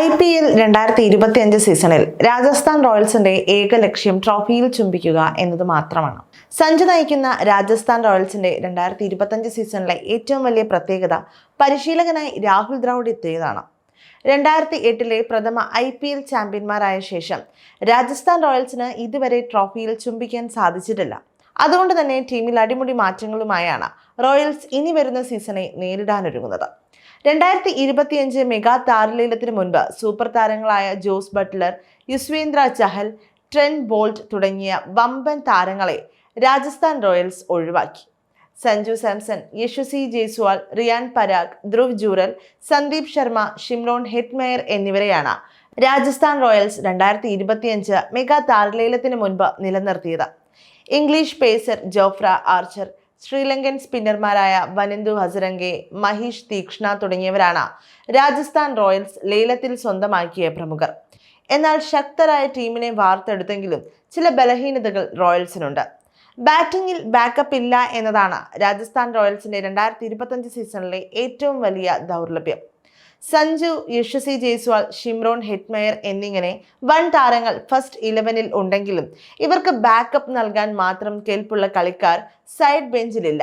I P L രണ്ടായിരത്തി ഇരുപത്തി അഞ്ച് സീസണിൽ രാജസ്ഥാൻ റോയൽസിന്റെ ഏക ലക്ഷ്യം ട്രോഫിയിൽ ചുംബിക്കുക എന്നത് മാത്രമാണ്. സഞ്ജു നയിക്കുന്ന രാജസ്ഥാൻ റോയൽസിന്റെ രണ്ടായിരത്തി ഇരുപത്തഞ്ച് സീസണിലെ ഏറ്റവും വലിയ പ്രത്യേകത പരിശീലകനായി രാഹുൽ ദ്രാവിഡ് എത്തിയതാണ്. രണ്ടായിരത്തി എട്ടിലെ പ്രഥമ ഐ പി എൽ ചാമ്പ്യന്മാരായ ശേഷം രാജസ്ഥാൻ റോയൽസിന് ഇതുവരെ ട്രോഫിയിൽ ചുംബിക്കാൻ സാധിച്ചിട്ടില്ല. അതുകൊണ്ട് തന്നെ ടീമിൽ അടിമുടി മാറ്റങ്ങളുമായാണ് റോയൽസ് ഇനി വരുന്ന സീസണെ നേരിടാനൊരുങ്ങുന്നത്. രണ്ടായിരത്തി ഇരുപത്തിയഞ്ച് മെഗാ താരലീലത്തിന് മുൻപ് സൂപ്പർ താരങ്ങളായ Jos Buttler Yuzvendra Chahal Trent Boult തുടങ്ങിയ വമ്പൻ താരങ്ങളെ രാജസ്ഥാൻ റോയൽസ് ഒഴിവാക്കി. സഞ്ജു സാംസൺ യശസ്വി ജയ്സ്വാൾ റിയാൻ പരാഗ് ധ്രുവ് ജൂറൽ സന്ദീപ് ശർമ്മ ഷിംലോൺ ഹെറ്റ്മെയർ എന്നിവരെയാണ് രാജസ്ഥാൻ റോയൽസ് രണ്ടായിരത്തി ഇരുപത്തിയഞ്ച് മെഗാ താരലേലത്തിന് മുൻപ് നിലനിർത്തിയത്. English pacer Jofra Archer Sri Lankan സ്പിന്നർമാരായ Wanindu Hasaranga Maheesh Theekshana തുടങ്ങിയവരാണ് രാജസ്ഥാൻ റോയൽസ് ലേലത്തിൽ സ്വന്തമാക്കിയ പ്രമുഖർ. എന്നാൽ ശക്തരായ ടീമിനെ വാർത്തെടുത്തെങ്കിലും ചില ബലഹീനതകൾ റോയൽസിനുണ്ട്. ബാറ്റിംഗിൽ ബാക്കപ്പ് ഇല്ല എന്നതാണ് രാജസ്ഥാൻ റോയൽസിന്റെ രണ്ടായിരത്തി ഇരുപത്തഞ്ച് സീസണിലെ ഏറ്റവും വലിയ ദൗർലഭ്യം. സഞ്ജു യശസ്വി ജയ്സ്വാൾ ഷിംറോൺ ഹെറ്റ്മയർ എന്നിങ്ങനെ വൺ താരങ്ങൾ ഫസ്റ്റ് ഇലവനിൽ ഉണ്ടെങ്കിലും ഇവർക്ക് ബാക്കപ്പ് നൽകാൻ മാത്രം കെൽപ്പുള്ള കളിക്കാർ സൈഡ് ബെഞ്ചിലില്ല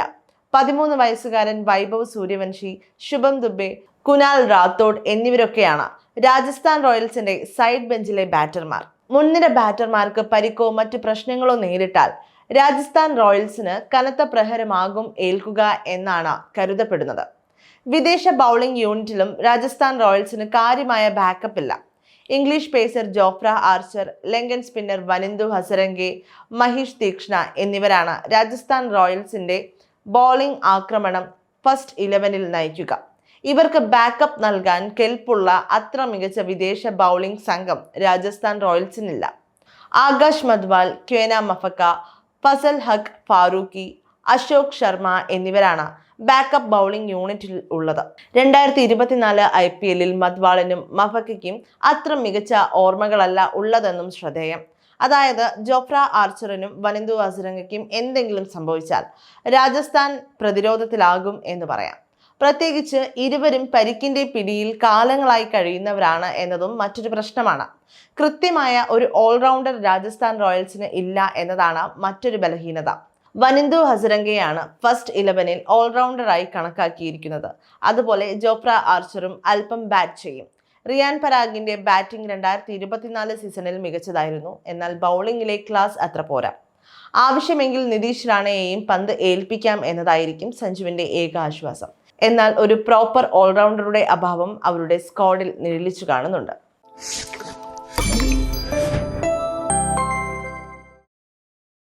പതിമൂന്ന് വയസ്സുകാരൻ വൈഭവ് സൂര്യവംശി ശുഭം ദുബെ കുനാൽ റാത്തോഡ് എന്നിവരൊക്കെയാണ് രാജസ്ഥാൻ റോയൽസിന്റെ സൈഡ് ബെഞ്ചിലെ ബാറ്റർമാർ മുൻനിര ബാറ്റർമാർക്ക് പരിക്കോ മറ്റു പ്രശ്നങ്ങളോ നേരിട്ടാൽ രാജസ്ഥാൻ റോയൽസിന് കനത്ത പ്രഹരമാകും ഏൽക്കുക എന്നാണ് കരുതപ്പെടുന്നത്. വിദേശ ബൗളിംഗ് യൂണിറ്റിലും രാജസ്ഥാൻ റോയൽസിന് കാര്യമായ ബാക്കപ്പ് ഇല്ല. English pacer Jofra Archer Lankan spinner Wanindu Hasaranga Mahesh Theekshana എന്നിവരാണ് രാജസ്ഥാൻ റോയൽസിന്റെ ബോളിംഗ് ആക്രമണം ഫസ്റ്റ് ഇലവനിൽ നയിക്കുക. ഇവർക്ക് ബാക്കപ്പ് നൽകാൻ കെൽപ്പുള്ള അത്ര മികച്ച വിദേശ ബൗളിംഗ് സംഘം രാജസ്ഥാൻ റോയൽസിനില്ല. ആകാശ് മദ്വാൽ ക്വേന മഫക്ക ഫസൽ ഹഖ് ഫാറൂഖി അശോക് ശർമ്മ എന്നിവരാണ് ബാക്കപ്പ് ബൗളിംഗ് യൂണിറ്റിൽ ഉള്ളത്. രണ്ടായിരത്തി ഇരുപത്തിനാല് ഐ പി എല്ലിൽ മദ്വാളിനും മഫക്കയ്ക്കും അത്ര മികച്ച ഓർമ്മകളല്ല ഉള്ളതെന്നും ശ്രദ്ധേയം. അതായത് ജോഫ്ര ആർച്ചറിനും വനിന്ദു അസുരംഗയ്ക്കും എന്തെങ്കിലും സംഭവിച്ചാൽ രാജസ്ഥാൻ പ്രതിരോധത്തിലാകും എന്ന് പറയാം. പ്രത്യേകിച്ച് ഇരുവരും പരിക്കിന്റെ പിടിയിൽ കാലങ്ങളായി കഴിയുന്നവരാണ് എന്നതും മറ്റൊരു പ്രശ്നമാണ്. കൃത്യമായ ഒരു ഓൾറൗണ്ടർ രാജസ്ഥാൻ റോയൽസിന് ഇല്ല എന്നതാണ് മറ്റൊരു ബലഹീനത. വനിന്ദു ഹസരംഗയാണ് ഫസ്റ്റ് ഇലവനിൽ ഓൾറൗണ്ടറായി കണക്കാക്കിയിരിക്കുന്നത്. അതുപോലെ ജോപ്ര ആർച്ചറും അല്പം ബാറ്റ് ചെയ്യും. റിയാൻ പരാഗിന്റെ ബാറ്റിംഗ് രണ്ടായിരത്തി ഇരുപത്തിനാല് സീസണിൽ മികച്ചതായിരുന്നു. എന്നാൽ ബൗളിംഗിലെ ക്ലാസ് അത്ര പോരാ. ആവശ്യമെങ്കിൽ നിതീഷ് റാണയെയും പന്ത് ഏൽപ്പിക്കാം എന്നതായിരിക്കും സഞ്ജുവിന്റെ ഏക ആശ്വാസം. എന്നാൽ ഒരു പ്രോപ്പർ ഓൾറൗണ്ടറുടെ അഭാവം അവരുടെ സ്ക്വാഡിൽ നിഴലിച്ചു കാണുന്നുണ്ട്.